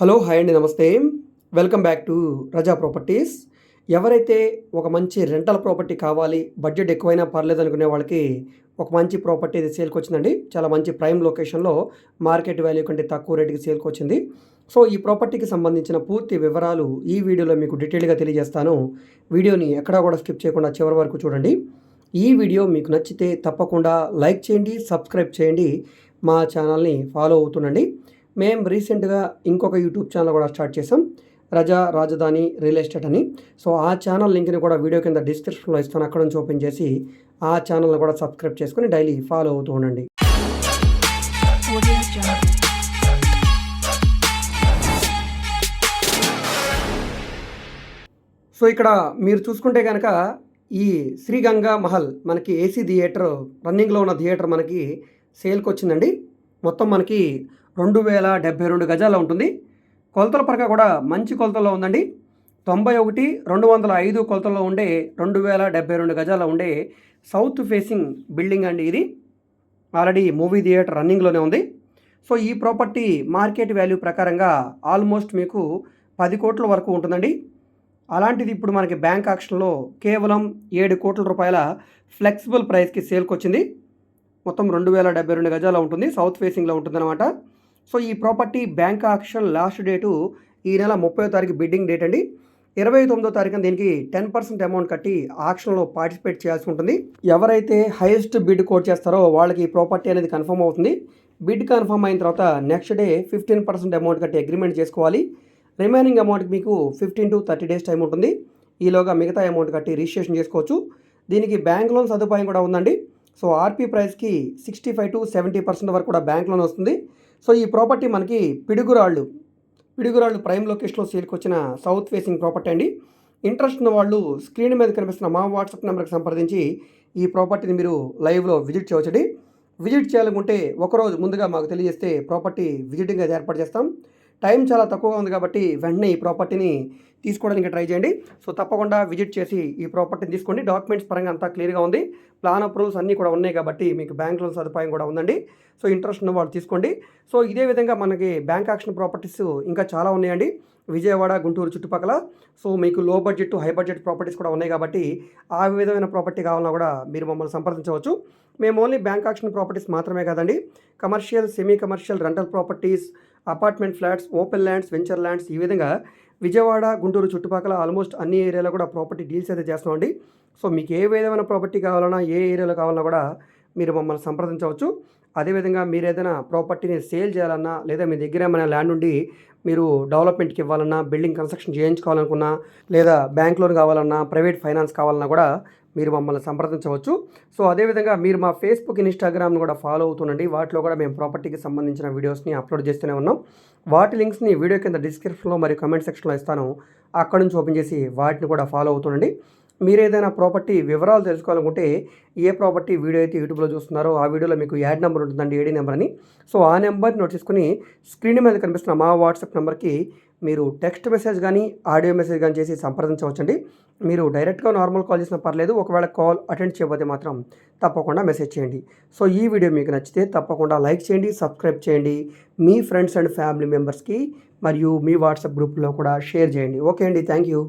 Hello hi అండి నమస్తే. Welcome back to Raza properties. ఎవరైతే ఒక మంచి రెంటల్ ప్రాపర్టీ కావాలి బడ్జెట్ ఎక్కువైనా పర్లేదు అనుకునే వాళ్ళకి ఒక మంచి ప్రాపర్టీ ఇది సేల్కి వచ్చిందండి. చాలా మంచి ప్రైమ్ లొకేషన్లో మార్కెట్ వాల్యూ కంటే తక్కువ రేటుకి సేల్కి వచ్చింది. సో ఈ ప్రాపర్టీకి సంబంధించిన పూర్తి వివరాలు ఈ వీడియోలో మీకు డీటెయిల్గా తెలియజేస్తాను. వీడియోని ఎక్కడా కూడా స్కిప్ చేయకుండా చివరి వరకు చూడండి. ఈ వీడియో మీకు నచ్చితే తప్పకుండా లైక్ చేయండి సబ్స్క్రైబ్ చేయండి. మా ఛానల్ని ఫాలో అవుతుండండి. మేము రీసెంట్గా ఇంకొక యూట్యూబ్ ఛానల్ కూడా స్టార్ట్ చేసాం రజా రాజధాని రియల్ ఎస్టేట్ అని. సో ఆ ఛానల్ లింక్ని కూడా వీడియో కింద డిస్క్రిప్షన్లో ఇస్తాను అక్కడ నుంచి ఓపెన్ చేసి ఆ ఛానల్ని కూడా సబ్స్క్రైబ్ చేసుకుని డైలీ ఫాలో అవుతూ ఉండండి. సో ఇక్కడ మీరు చూసుకుంటే కనుక ఈ శ్రీగంగా మహల్ మనకి ఏసీ థియేటర్ రన్నింగ్లో ఉన్న థియేటర్ మనకి సేల్కి వచ్చిందండి. మొత్తం మనకి రెండు వేల డెబ్బై రెండు గజాల ఉంటుంది. కొలతల పరంగా కూడా మంచి కొలతల్లో ఉందండి. తొంభై ఒకటి రెండు వందల ఐదు కొలతల్లో ఉండే రెండు వేల డెబ్బై రెండు గజాల ఉండే సౌత్ ఫేసింగ్ బిల్డింగ్ అండి ఇది. ఆల్రెడీ మూవీ థియేటర్ రన్నింగ్లోనే ఉంది. సో ఈ ప్రాపర్టీ మార్కెట్ వాల్యూ ప్రకారంగా ఆల్మోస్ట్ మీకు పది కోట్ల వరకు ఉంటుందండి. అలాంటిది ఇప్పుడు మనకి బ్యాంక్ ఆక్షన్లో కేవలం ఏడు కోట్ల రూపాయల ఫ్లెక్సిబుల్ ప్రైస్కి సేల్కి వచ్చింది. మొత్తం రెండు వేల డెబ్బై రెండు గజాల ఉంటుంది సౌత్ ఫేసింగ్లో ఉంటుందన్నమాట. సో ఈ property bank auction last date ఈ నెల ముప్పై తారీఖు బిడ్డింగ్ డేట్ అండి. ఇరవై తొమ్మిదో తారీఖున దీనికి టెన్ పర్సెంట్ అమౌంట్ కట్టి ఆక్షన్లో పార్టిసిపేట్ చేయాల్సి ఉంటుంది. ఎవరైతే హైయెస్ట్ బిడ్ కోట్ చేస్తారో వాళ్ళకి ఈ ప్రాపర్టీ అనేది కన్ఫర్మ్ అవుతుంది. బిడ్ కన్ఫర్మ్ అయిన తర్వాత next day fifteen percent amount కట్టి అగ్రిమెంట్ చేసుకోవాలి. రిమైనింగ్ అమౌంట్ మీకు fifteen to thirty days time ఉంటుంది. ఈలోగా మిగతా అమౌంట్ కట్టి రిజిస్ట్రేషన్ చేసుకోవచ్చు. దీనికి బ్యాంక్ లోన్ సదుపాయం కూడా ఉందండి. సో ఆర్పీ ప్రైస్కి sixty five to seventy percent వరకు కూడా బ్యాంక్ లోన్ వస్తుంది. సో ఈ ప్రాపర్టీ మనకి పిడుగురాళ్ళు పిడుగురాళ్ళు ప్రైమ్ లొకేషన్లో సేల్కి వచ్చిన సౌత్ ఫేసింగ్ ప్రాపర్టీ అండి. ఇంట్రెస్ట్ ఉన్న వాళ్ళు స్క్రీన్ మీద కనిపిస్తున్న మా వాట్సాప్ నెంబర్కి సంప్రదించి ఈ ప్రాపర్టీని మీరు లైవ్లో విజిట్ చేయవచ్చండి. విజిట్ చేయాలనుకుంటే ఒకరోజు ముందుగా మాకు తెలియజేస్తే ప్రాపర్టీ విజిటింగ్ అది ఏర్పాటు చేస్తాం. టైం చాలా తక్కువగా ఉంది కాబట్టి వెంటనే ఈ ప్రాపర్టీని తీసుకోవడానికి ట్రై చేయండి. సో తప్పకుండా విజిట్ చేసి ఈ ప్రాపర్టీని తీసుకోండి. డాక్యుమెంట్స్ పరంగా అంతా క్లియర్గా ఉంది. ప్లాన్ అప్రూవల్స్ అన్నీ కూడా ఉన్నాయి కాబట్టి మీకు బ్యాంక్ లోన్ సదుపాయం కూడా ఉందండి. సో ఇంట్రెస్ట్ ఉన్న వాళ్ళు తీసుకోండి. సో ఇదే విధంగా మనకి బ్యాంక్ యాక్షన్ ప్రాపర్టీస్ ఇంకా చాలా ఉన్నాయండి. విజయవాడ గుంటూరు చుట్టుపక్కల. సో మీకు లో బడ్జెట్ హై బడ్జెట్ ప్రాపర్టీస్ కూడా ఉన్నాయి కాబట్టి ఆ విధమైన ప్రాపర్టీ కావాలన్నా కూడా మీరు మమ్మల్ని సంప్రదించవచ్చు. మేము ఓన్లీ బ్యాంక్ యాక్షన్ ప్రాపర్టీస్ మాత్రమే కాదండి. Commercial semi commercial rental properties apartment flats open lands venture lands ఈ విధంగా విజయవాడ గుంటూరు చుట్టుపక్కల ఆల్మోస్ట్ అన్ని ఏరియాలో కూడా ప్రాపర్టీ డీల్స్ అయితే చేస్తామండి. సో మీకు ఏ విధమైన ప్రాపర్టీ కావాలన్నా ఏ ఏరియాలో కావాలన్నా కూడా మీరు మమ్మల్ని సంప్రదించవచ్చు. అదేవిధంగా మీరు ఏదైనా ప్రాపర్టీని సేల్ చేయాలన్నా లేదా మీ దగ్గర ఏమైనా ల్యాండ్ ఉండి మీరు డెవలప్మెంట్కి ఇవ్వాలన్నా బిల్డింగ్ కన్స్ట్రక్షన్ చేయించుకోవాలనుకున్నా లేదా బ్యాంక్ లోన్ కావాలన్నా ప్రైవేట్ ఫైనాన్స్ కావాలన్నా కూడా మీరు మమ్మల్ని సంప్రదించవచ్చు. సో అదేవిధంగా మీరు మా ఫేస్బుక్ ఇన్స్టాగ్రామ్ను కూడా ఫాలో అవుతుండండి. వాటిలో కూడా మేము ప్రాపర్టీకి సంబంధించిన వీడియోస్ని అప్లోడ్ చేస్తూనే ఉన్నాం. వాటి లింక్స్ని వీడియో కింద డిస్క్రిప్షన్లో మరియు కమెంట్ సెక్షన్లో ఇస్తాను. అక్కడ నుంచి ఓపెన్ చేసి వాటిని కూడా ఫాలో అవుతుండండి. మీరు ఏదైనా ప్రాపర్టీ వివరాలు తెలుసుకోవాలనుకుంటే ఏ ప్రాపర్టీ వీడియో అయితే యూట్యూబ్లో చూస్తున్నారో ఆ వీడియోలో మీకు యాడ్ నెంబర్ ఉంటుందండి ఏడీ నెంబర్ అని. సో ఆ నెంబర్ నోట్ చేసుకుని స్క్రీన్ మీద కనిపిస్తున్న మా వాట్సాప్ నెంబర్కి మీరు టెక్స్ట్ మెసేజ్ కానీ ఆడియో మెసేజ్ కానీ చేసి సంప్రదించవచ్చండి. మీరు డైరెక్ట్గా నార్మల్ కాల్ చేసినా పర్లేదు ఒకవేళ కాల్ అటెండ్ చేయబోతే మాత్రం తప్పకుండా మెసేజ్ చేయండి. సో ఈ వీడియో మీకు నచ్చితే తప్పకుండా లైక్ చేయండి సబ్స్క్రైబ్ చేయండి. మీ ఫ్రెండ్స్ అండ్ ఫ్యామిలీ మెంబర్స్కి మరియు మీ వాట్సాప్ గ్రూప్లో కూడా షేర్ చేయండి. ఓకే అండి థ్యాంక్ యూ.